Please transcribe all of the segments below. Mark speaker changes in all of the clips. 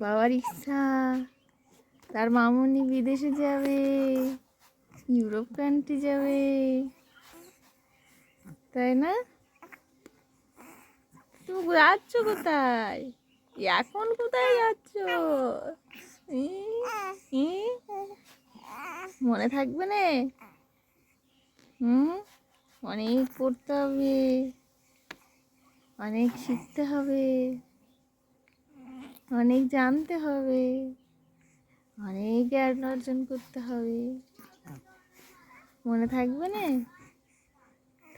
Speaker 1: বাবার ইচ্ছা। তার মামুনি বিদেশে যাবে, ইউরোপ কান্ট্রি যাবে। তাই না? তুমি যাচ্ছ কোথায়? এখন কোথায় যাচ্ছ? মনে থাকবে না? হুম? অনেক পড়তে হবে, অনেক শিখতে হবে। অনেক জানতে হবে, অনেক জ্ঞান অর্জন করতে হবে। মনে থাকবে না?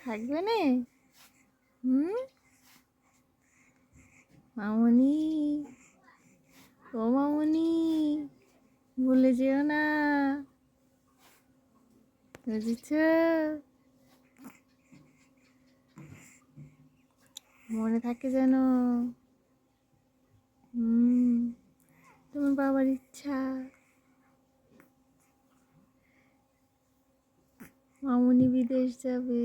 Speaker 1: থাকবে না? হুম? মামনি, ও মামনি, ভুলে যেও না। বুঝেছ? মনে থাকে যেন হুম বাবার ইচ্ছা। মামুনি বিদেশ যাবে।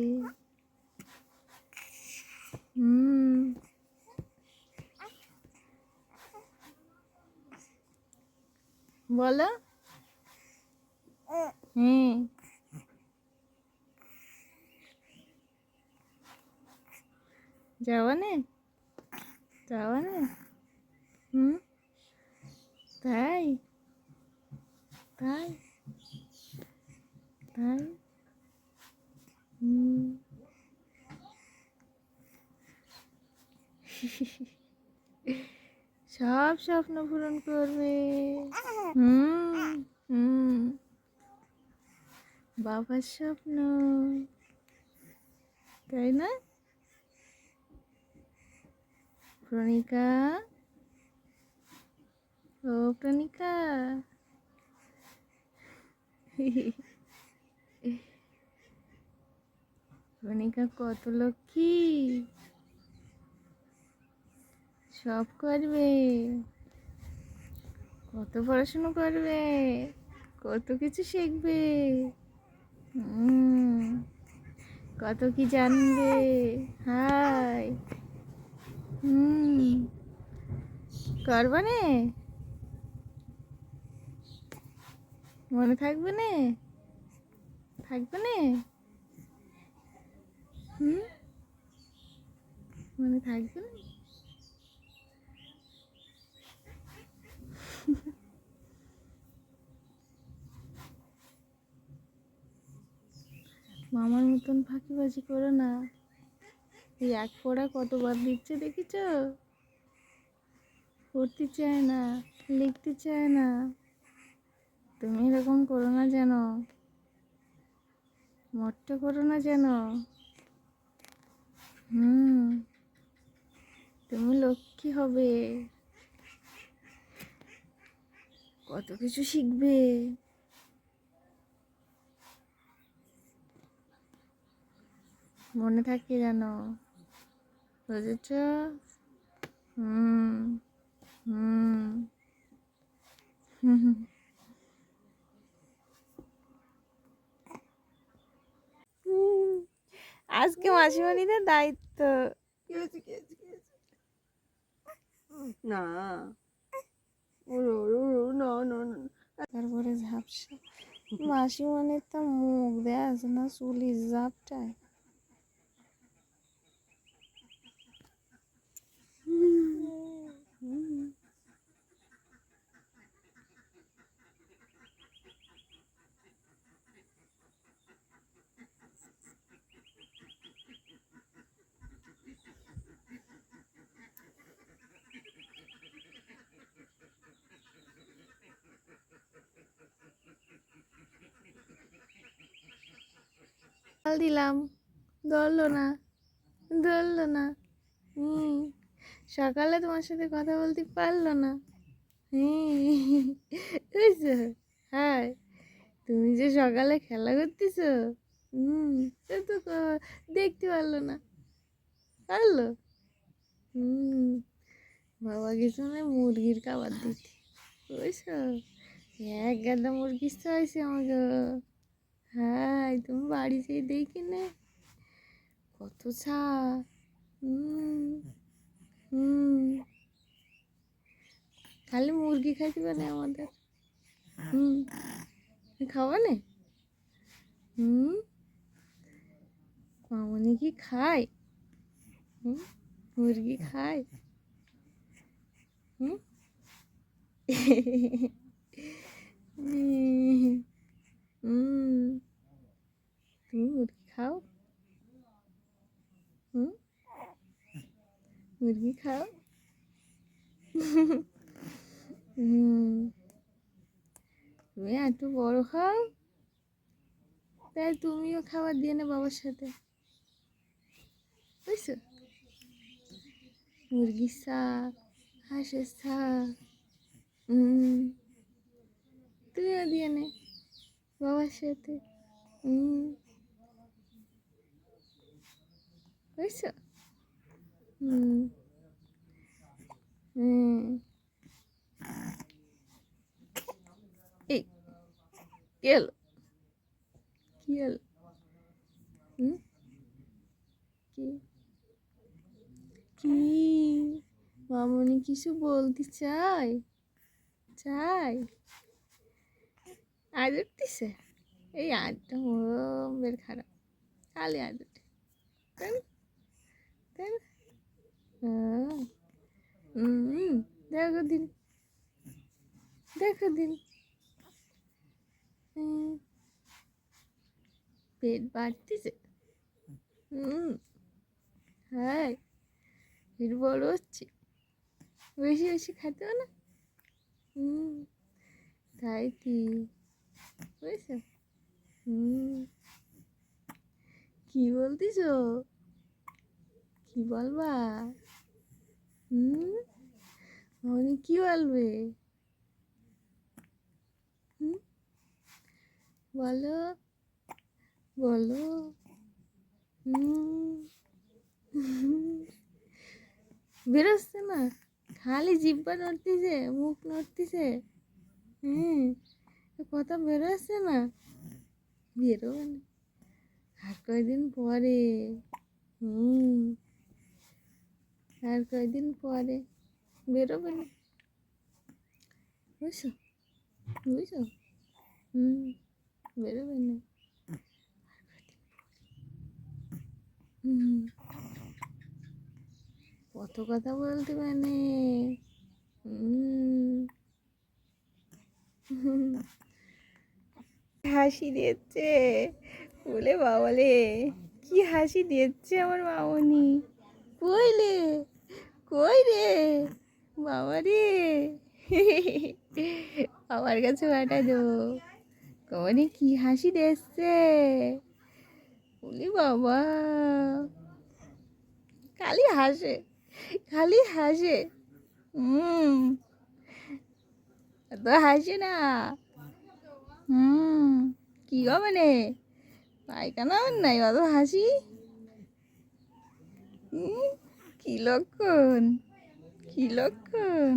Speaker 1: হুম। বলো। হ্যাঁ যাওয়া নে? যাওয়া নে হুম তাই তাই তাই সব স্বপ্ন পূরণ করবে। বাবার স্বপ্ন। তাই না? প্রণিকা? ও প্রণিকা? প্রণিকা কত লক্ষ্মী? সব করবে। কত পড়াশুনো করবে। কত কিছু শিখবে। কত কি জানবে। হাই। হুম, করবা নে? মনে থাকবে না? থাকবে না? হুম? মনে থাকবে না? মামার মতন ফাঁকিবাজি করো না। এই এক পড়া কতবার দিচ্ছে দেখেছ? পড়তে চায় না, লিখতে চায় না। তুমি এরকম করো না যেন। মোটটা করো না যেন। হুম তুমি লক্ষ্মী হবে। কত কিছু শিখবে। মনে থাকে যেন। বুঝেছ? হুম হুম। হুম হুম। হুম, আজকে মাসিমণিদের দায়িত্ব।
Speaker 2: না।
Speaker 1: তারপরে ঝাপসা। মাসিমণির তো মুখ দেখ না চুলির ঝাপটায় জল দিলাম। ধরলো না। ধরলো না। হুম। সকালে তোমার সাথে কথা বলতে পারল না। বুঝছ হ্যাঁ তুমি যে সকালে খেলা করতেছ? হুম, সে তো দেখতে পারল না। পারল? হুম। বাবা গেছে মানে মুরগির খাবার দিতে। বুঝছ? এক গাদা মুরগির চাইছে আমাকে। হ্যাঁ তুমি বাড়ি যেয়ে দেখি নে। কত ছা হুম হুম। খালি মুরগি খাইতে পারে আমাদের। হুম। খাওয়া নে? হুম। মামনি কি খায়? হুম, মুরগি খায়? হুম তুমি মুরগি খাও হুম মুরগি খাও। হুম। তুমি একটু বড় খাও তাই তুমিও খাবার দিয়ে না বাবার সাথে। বুঝছ? মুরগির শাক, হাঁসের শাক, হুম। তুমিও দিয়ে নে বাবার সাথে। হুম। বুঝছ? হুম। হুম এই, কি হুম? কি? মামনি কিছু বলতে চাই চাই আজ উঠতেছে এই আজটা বের খারাপ। খালি উঠে তাই না? তাই না? দেখো দিন দেখো দিন। পেট বাড়তেছে। হুম হ্যাঁ পেট বড় হচ্ছে। বেশি বেশি খেতেও না? হুম, তাই কি? বুঝছ? হুম, কি বলতিস কি বলবা? হুম? মনি কি বলবে? হুম? বলো বলো। হুম? বেরোচ্ছে না? খালি জিব্বা নড়তিছে, মুখ নড়তিছে। হুম? কথা বেরোচ্ছে না? বেরোবে না। আর কয়দিন পরে? হুম? আর কয়দিন পরে বেরোবে না? বুঝছ? বুঝছ? হুম, বেরোবে না। কত কথা বলতে মানে হাসি দিচ্ছে বলে বাবলে। কি হাসি দিচ্ছে আমার মামনি? কইলে কই রে? বাবা রে। বাবার কাছে পাঠাই দেবো কমনি কি হাসি দেখছে বলি বাবা। খালি হাসে খালি হাসে। হুম। তো হাসে না। হুম। কি হবে নে? পায়খানা নাই অত হাসি? হুম, কি লক্ষণ? কি লক্ষণ?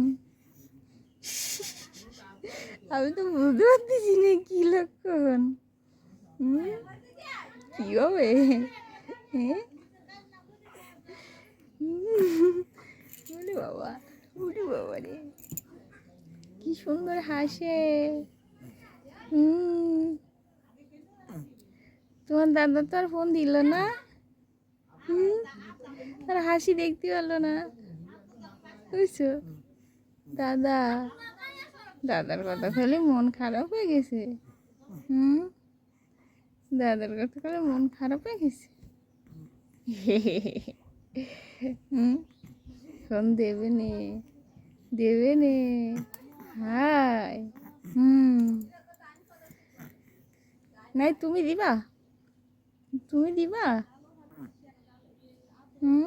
Speaker 1: আমি তো বুঝতে পারতেছি না, কি লক্ষণ? কি হবে? হ্যাঁ বাবা উরে বাবা রে। কি সুন্দর হাসে। তোমার দাদা তো আর ফোন দিল না? হুম? আর হাসি দেখতে পারল না। বুঝছ? দাদা, দাদার কথা খেলে মন খারাপ হয়ে গেছে। হুম? দাদার কথা খেলে মন খারাপ হয়ে গেছে। হুম? ফোন দেবে নে দেবে নে। হাই। হুম। নাই, তুমি দিবা? তুমি দিবা? হুম